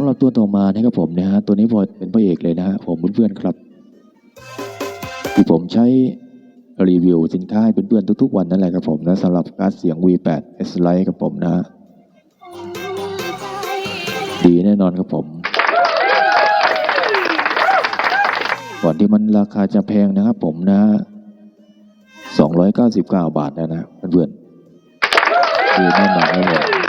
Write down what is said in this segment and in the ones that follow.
ำหรับตัวต่อมานะครับผมนะฮะตัวนี้พอเป็นพระเอกเลยนะฮะผมเพื่อนๆครับที่ผมใช้รีวิวสินค้าให้เพื่อนๆทุกๆวันนั่นแหละครับผมนะสำหรับการเสียง V8 S Lite ครับผมนะฮะดีแน่นอนครับผมก่อนที่มันราคาจะแพงนะครับผมนะ299 บาทนะนะเพื่อนๆดีแน่นอนครับผม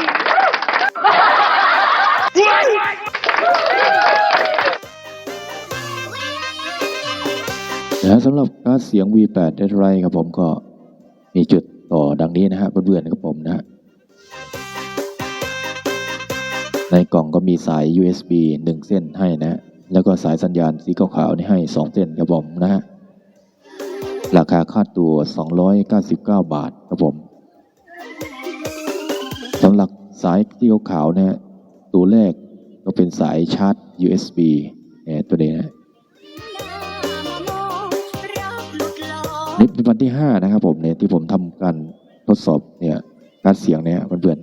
นะสำหรับการเสียง V8 ได้ไรครับผมก็มีจุดต่อดังนี้นะฮะเพื่อนๆครับผมนะฮะในกล่องก็มีสาย USB 1 เส้นให้นะ แล้วก็สายสัญญาณสีขาวๆนี่ให้ 2 เส้นครับผมนะฮะ ราคาค่าตัว 299 บาทครับผมสำหรับสายที่ขาวๆเนี่ยตัวแรกก็เป็นสายชาร์จ USB เนี่ยตัวนี้นะ นี่เป็นวันที่ห้านะครับผมเนี่ยที่ผมทำการทดสอบเนี่ยการเสียงเนี่ยวันเพื่อน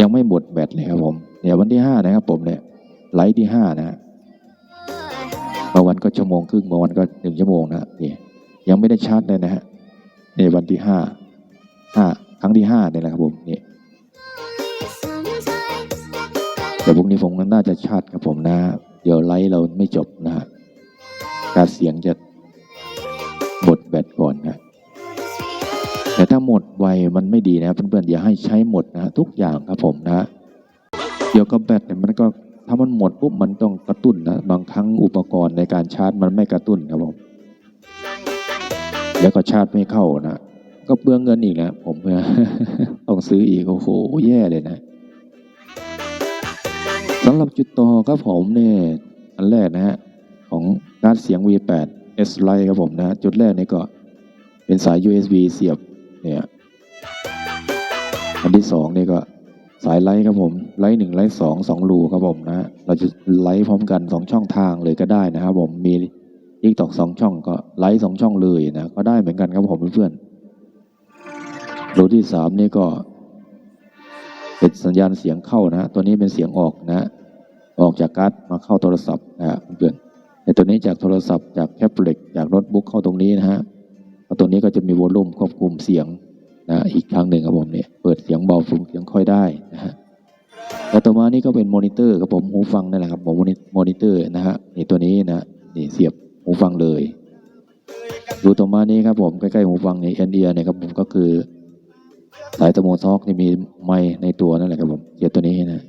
ยังไม่หมดแบตเลยครับผมเนี่ยวันที่ห้านะครับผมเนี่ยไลฟ์ที่ห้านะฮะบางวันก็ชั่วโมงครึ่งบางวันก็หนึ่งชั่วโมงนะนี่ยังไม่ได้ชาร์จเลยนะฮะเนี่ยวันที่ห้าห้าครั้งที่ห้าเนี่ยแหละครับผมนี่เดี๋ยวพรุ่งนี้ผมก็น่าจะชาร์จครับผมนะ เดี๋ยวไลฟ์เราไม่จบนะฮะการเสียงจะ แต่ถ้าหมดไวมันไม่ดีนะเพื่อนๆอย่าให้ใช้หมดนะทุกอย่างครับผมนะเกี่ยวกับแบตเนี่ยมันก็ถ้ามันหมดปุ๊บมันต้องกระตุ้นนะบางครั้งอุปกรณ์ในการชาร์จมันไม่กระตุ้นครับผมแล้วก็ชาร์จไม่เข้านะก็เปลืองเงินอีกนะผมเต้องซื้ออีกโอ้โหแย่เลยนะสำหรับจุดต่อครับผมเนี่ยอันแรกนะฮะของการดเสียง V8 S Lite ครับผมนะจุดแรกนี่ก็เป็นสาย USB เสียบ เนี่ยอันที่สองนี่ก็สายไลท์ครับผมไลท์หนึ่งไลท์สองสองรูครับผมนะเราจะไลท์พร้อมกันสองช่องทางเลยก็ได้นะครับผมมีอีกตอกสองช่องก็ไลท์สองช่องเลยนะก็ได้เหมือนกันครับผมเพื่อนรูที่สามนี่ก็เป็นสัญญาณเสียงเข้านะตัวนี้เป็นเสียงออกนะ ออกจากการ์ดมาเข้าโทรศัพท์นะเพื่อนๆในตัวนี้จากโทรศัพท์จากแท็บเล็ตจากโน้ตบุ๊กเข้าตรงนี้นะฮะ แล้วนี้ก็จะมีวอลลุ่มควบคุมเสียงนะอีกครั้งหนึ่งครับผมเนี่ยเปิดเสียงเบาสูงเสียงค่อยได้นะฮะแล้วต่อมานี่ก็เป็นมอนิเตอร์ครับผมหูฟังนั่นแหละครับผมมอนิเตอร์นะฮะนี่ตัวนี้นะนี่เสียบหูฟังเลย ดูต่อมานี้ครับผมใกล้ๆหูฟังในเอ็นเอียเนี่ยครับผมก็คือ สายสโมทอกนี่มีไมค์ในตัวนั่นแหละครับผมเสียบตัวนี้นะ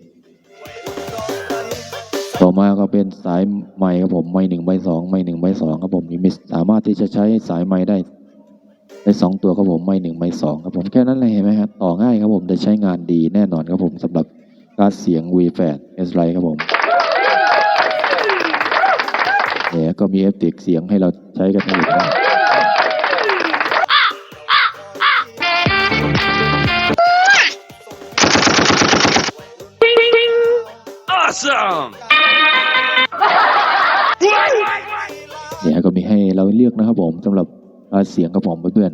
ต่อมาก็เป็นสายไม้ครับผมไม้หนึ่งใบสองไม้หนึ่งใบสองครับผมนี่มีสามารถที่จะใช้สายไม้ได้ ได้สองตัวครับผมไม้หนึ่งไม้สองครับผมแค่นั้นเลยเห็นไหมครับต่อง่ายครับผมจะใช้งานดีแน่นอนครับผมสำหรับการดเสียง V8 S Lite ครับผมเนี่ยก็มีเอฟเฟกต์เสียงให้เราใช้กันทั้งหมดนะ Awesome! เนี่ยก็มีให้เราเลือกนะครับผมสำหรับการด เสียงครับผมเพื่อน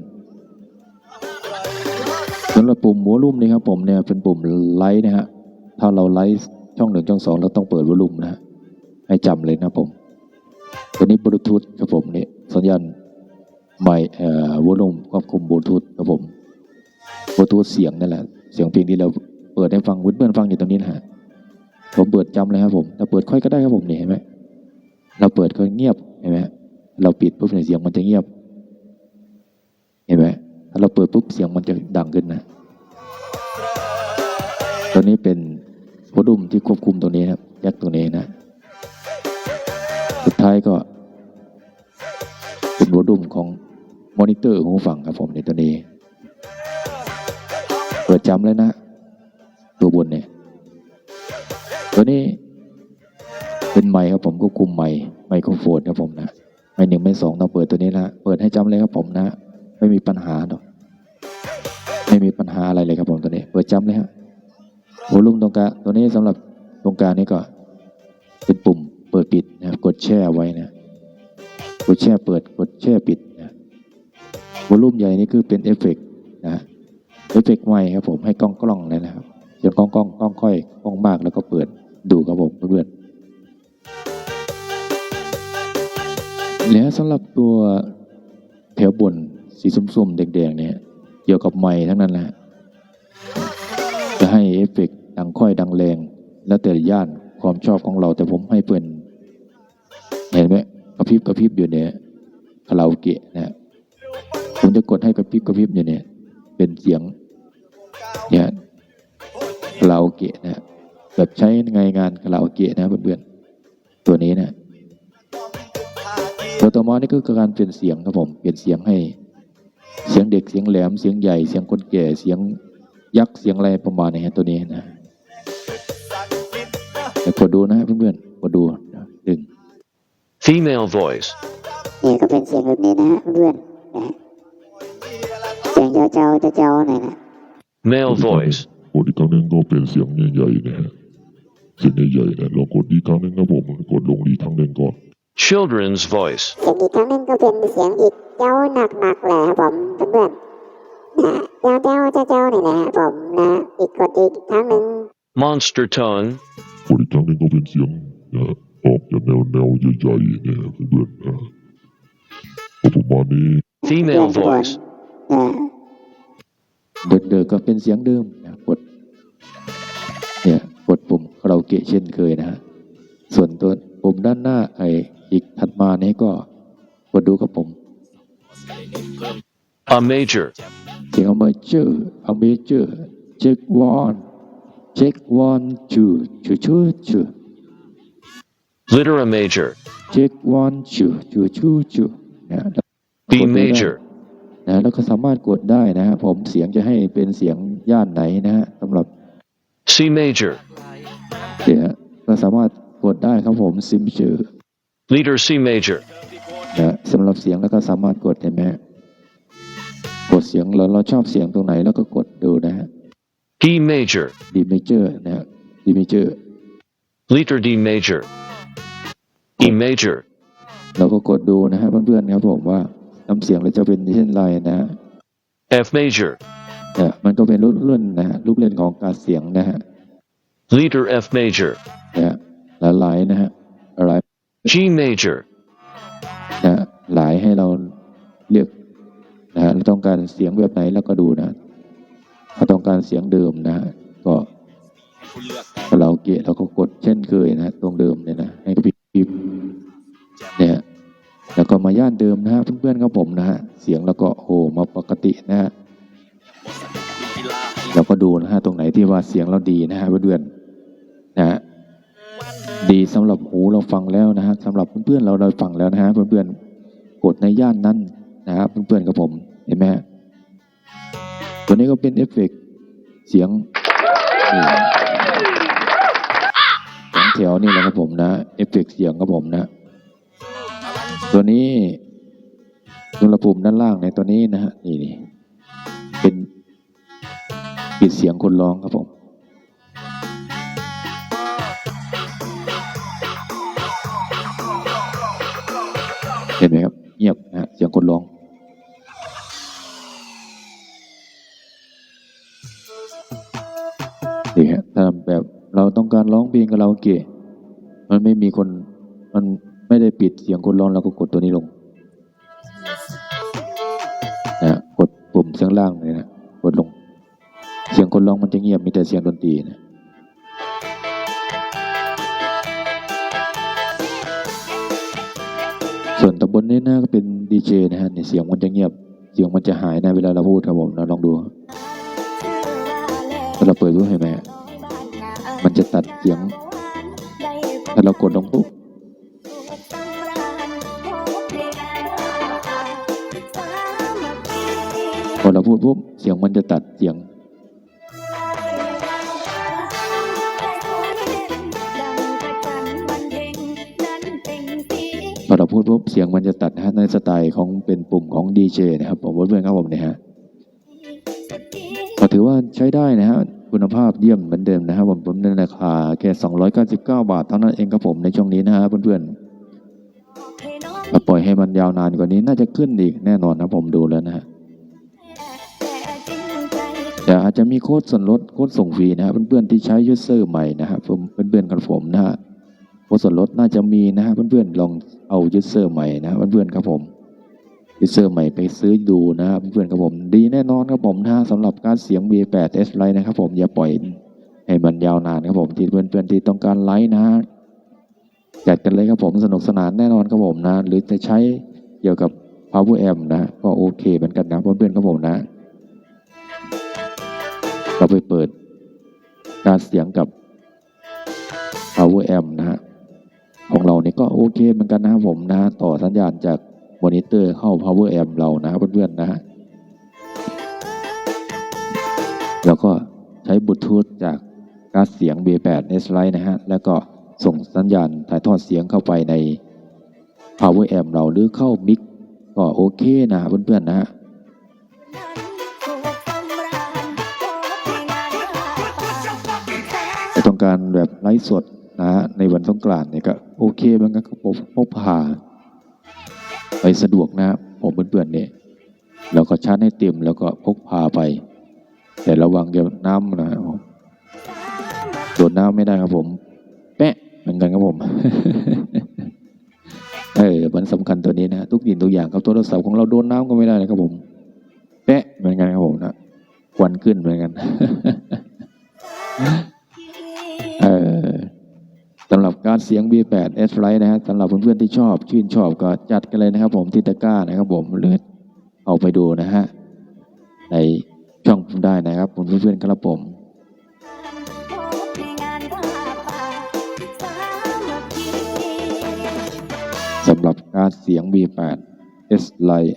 สำหรับปุ่มวอลลุ่มนี่ครับผมเนี่ยเป็นปุ่มไลท์นะฮะถ้าเราไลท์ช่องหนึ่งช่องสองเราต้องเปิดวอลลุ่มนะฮะให้จำเลยนะผมตัวนี้บลูทูธครับผมนี่สัญญาณไมค์เอ่อวอลลุ่มควบคุมบลูทูธครับผมบลูทูธเสียงนั่นแหละเสียงเพลงที่เราเปิดให้ฟังเพื่อนๆฟังอยู่ตรงนี้นะฮะผมเปิดจำเลยครับผมถ้าเปิดค่อยก็ได้ครับผมนี่เห็นไหมเราเปิดก็เงียบเห็นไหมเราปิดปุ๊บเนี่ยเสียงมันจะเงียบ เราเปิดปุ๊บเสียงมันจะดังขึ้นนะ ตัวนี้เป็นวอลุ่มที่ควบคุมตัวนี้นะครับแยกตัวนี้นะ สุดท้ายก็เป็นวอลลุ่มของมอนิเตอร์หูฟังครับผมในตัวนี้ เปิดจำเลยนะ ตัวบนเนี่ย ตัวนี้เป็นไมค์ครับผมควบคุมไมค์ไมโครโฟนครับผมนะ ไมค์หนึ่งไมค์สองเราเปิดตัวนี้นะ เปิดให้จำเลยครับผมนะ ไม่มีปัญหาหรอก ไม่มีปัญหาอะไรเลยครับผมตัวนี้ เปิดจำเลยฮะวอลลุ่มตรงกลางตัวนี้สำหรับตรงกลางนี้ก็เป็นปุ่มเปิดปิดนะครับกดแช่ไว้นะกดแช่เปิดกดแช่ปิดนะวอลลุ่มใหญ่นี่คือเป็นเอฟเฟกต์นะเอฟเฟกต์ไวครับผมให้กล้องกล้องเลยนะครับเสียงกล้องกล้องกล้องค่อยกล้องมากแล้วก็เปิดดูครับผมเพื่อนแล้วสำหรับตัวแถวบนสีส้มๆแดงๆเนี่ย กี่ยวกับไม้ทั้งนั้นแหละจะให้เอฟเฟกดังค่อยดังแรง แล้วแต่ย่านความชอบของเราแต่ผมให้เพื่อนเห็นไหมกระพริบกระพริบอยู่เนี่ยคาราโอเกะนะผมจะกดให้กระพริบกระพริบอยู่เนี่ย เป็นเสียงเนี่ยคาราโอเกะนะแบบใช้ในงานคาราโอเกะนะเพื่อนๆตัวนี้นะตัวต่อมานี่ก็คือการเปลี่ยนเสียงครับผมเปลี่ยนเสียงให้ เสียงเด็กเสียงแหลมเสียงใหญ่เสียงคนแก่เสียงยักษ์เสียงอะไรประมาณนี้ฮะตัวนี้นะเดี๋ยวกดดูนะฮะเพื่อนๆกดดูนะดึง Female voice. นี่ก็เป็นเสียงแบบนี้นะฮะเพื่อนนะฮะเสียงเจ้าเจ้าเจ้าๆหน่อยนะ Male voice. กดอีกครั้งหนึงก็เป็นเสียงใหญ่ๆนะฮะเสียงใหญ่ๆนะลองกดอีกครั้งหนึงครับผมกดลงอีกครั้งหนึ่งก่อน Children's voice. เสียงอีกครั้งหนึงก็เป็นเสียงอีกเจ้าหนักๆแหละครับผมเพื่อนๆนะเจ้าเจ้าเจ้าเจ้าๆนี่นะฮะผมนะอีกกดอีกครั้งหนึ่ง Monster tone. กดอีกครั้งหนึ่งก็เป็นเสียงนะออกจากแนวแนวใหญ่ๆนะฮะเพื่อนๆนะก็ประมาณนี้ Female เพื่อน voice. ๆนะเดิกๆก็เป็นเสียงเดิมนะกดเนี่ยกดปุ่มคาราโอเกะเช่นเคยนะฮะส่วนตัวปุ่มด้านหน้าไอ อีกถัดมานี้ก็กดดูครับผม A major. เสียงเอามาเจอเอาเมเจอร์เช็ควอนเช็ควอนชูชูชูชู Litter a major. เช็ควอนชูชูชูชูนะแล้ว B กดดูได้ major. นะแล้วก็สามารถกดได้นะฮะผมเสียงจะให้เป็นเสียงย่านไหนนะฮะสำหรับ C major. เสียงก็สามารถกดได้ครับผมซิมเจอ Leader C major. นะสำหรับเสียงแล้วก็สามารถกดเห็นไหมฮะกดเสียงเราเราชอบเสียงตรงไหนแล้วก็กดดูนะฮะ D major. ดีเมเจอร์นะฮะดีเมเจอร์ Leader D major. E major. เราก็กดดูนะฮะเพื่อนๆครับผมว่าน้ำเสียงเราจะเป็นเช่นไรนะฮะ F major. เนี่ยมันก็เป็นลูกเล่นนะฮะลูกเล่นของการเสียงนะฮะ Leader F major. เนี่ยหลายๆนะฮะหลาย G major. นะฮะหลายให้เราเลือกนะฮะเราต้องการเสียงแบบไหนแล้วก็ดูนะถ้าต้องการเสียงเดิมนะ ก็เราเกะเราก็กดเช่นเคยนะฮะตรงเดิมเนี่ยนะให้พิมพ์เนี่ยแล้วก็มาย่านเดิมนะฮะเพื่อนๆครับผมนะฮะเสียงแล้วก็โอ้มาปกตินะฮะเราก็ดูนะฮะตรงไหนที่ว่าเสียงเราดีนะฮะเพื่อนๆ ดีสำหรับหูเราฟังแล้วนะฮะสำหรับเพื่อนๆเราเราฟังแล้วนะฮะเพื่อนๆกดในย่านนั้นนะฮะเพื่อนๆกับผมเห็นไหมฮะตัวนี้ก็เป็นเอฟเฟกต์เสียงสองแถวนี่แหละครับผมนะเอฟเฟกต์เสียงครับผมนะ ตัวนี้อุณหภูมิด้านล่างในตัวนี้นะฮะนี่นี่เป็นปิดเสียงคนร้องครับผม การร้องเพลงคาราเกะมันไม่มีคน มันไม่ได้ปิดเสียงคนร้องเราก็กดตัวนี้ลงนะฮะกดปุ่มเสียงล่างเลยนะกดลง เสียงคนร้องมันจะเงียบมีแต่เสียงดนตรีนะส่วนตำบลนี้นะก็เป็นดีเจนะฮะเนี่ยเสียงมันจะเงียบ เสียงมันจะหายนะเวลาเราพูดครับผมเราลองดูเราเปิดรูปให้ไหมฮะ มันจะตัดเสียง ถ้าเรากดลงปุ๊บพอเราพูดปุ๊บเสียงมันจะตัดเสียง พอเราพูดปุ๊บเสียงมันจะตัดนะฮะในสไตล์ของเป็นปุ่มของดีเจนะครับผมเพื่อนครับผมเนี่ยฮะก็ถือว่าใช้ได้นะฮะ คุณภาพเยี่ยมเหมือนเดิมนะครับผมผมในราคาแค่299 บาทเท่านั้นเองครับผมในช่วงนี้นะฮะเพื่อนๆถ้าปล่อยให้มันยาวนานกว่านี้น่าจะขึ้นอีกแน่นอนนะผมดูแล้วนะฮะจะให้อาจจะมีโค้ดส่วนลดโค้ดส่งฟรีนะฮะเพื่อนๆที่ใช้ยูเซอร์ใหม่นะครับผมเพื่อนๆกับผมนะฮะโค้ดส่วนลดน่าจะมีนะฮะเพื่อนๆลองเอายูเซอร์ใหม่นะเพื่อนๆครับผม ยูเซอร์ใหม่ไปซื้อดูนะฮะเพื่อนครับผมดีแน่นอนครับผมนะสำหรับการเสียง V8 S Lite นะครับผมอย่าปล่อยให้มันยาวนานครับผมที่เพื่อนๆที่ต้องการไลฟ์นะฮะจัดกันเลยครับผมสนุกสนานแน่นอนครับผมนะ หรือจะใช้เกี่ยวกับ power amp นะ ก็โอเคเหมือนกันนะเพื่อนๆครับผมนะ เราไปเปิดการเสียงกับ power amp นะฮะของเราเนี่ยก็โอเคเหมือนกันนะครับผมนะ ต่อสัญญาณจาก มอนิเตอร์เข้า power amp เรานะเพื่อนๆนะฮะแล้วก็ใช้บลูทูธจากการดเสียง B8 S Lite นะฮะ แล้วก็ส่งสัญญาณถ่ายทอดเสียงเข้าไปใน power amp เราหรือเข้ามิกก็โอเคนะเพื่อนๆนะฮะต้องการแบบไลฟ์สดนะฮะในวันสงกรานต์เนี่ยก็โอเคเหมันก็ผมพกพา ไปสะดวกนะครับผมเพื่อนๆเนี่ยแล้วก็ชาร์จให้เต็มแล้วก็พกพาไป แต่ระวังอย่าน้ำนะครับโดนน้ำไม่ได้ครับผม แปะเหมือนกันครับผมเออมันสำคัญตัวนี้นะทุกสิ่งทุกอย่างกับโทรศัพท์ของเราโดนน้ำก็ไม่ได้นะครับผมแปะเหมือนกันครับผมนะควันขึ้นเหมือนกัน เออ สำหรับการเสียง B8 S Lite นะฮะสำหรับเพื่อนๆที่ชอบ ชื่นชอบก็จัดกันเลยนะครับผมที่ตะกร้านะครับผมหรือเอาไปดูนะฮะในช่องผมได้นะครับผมเพื่อนๆครับผมสำหรับการเสียง B8 S Lite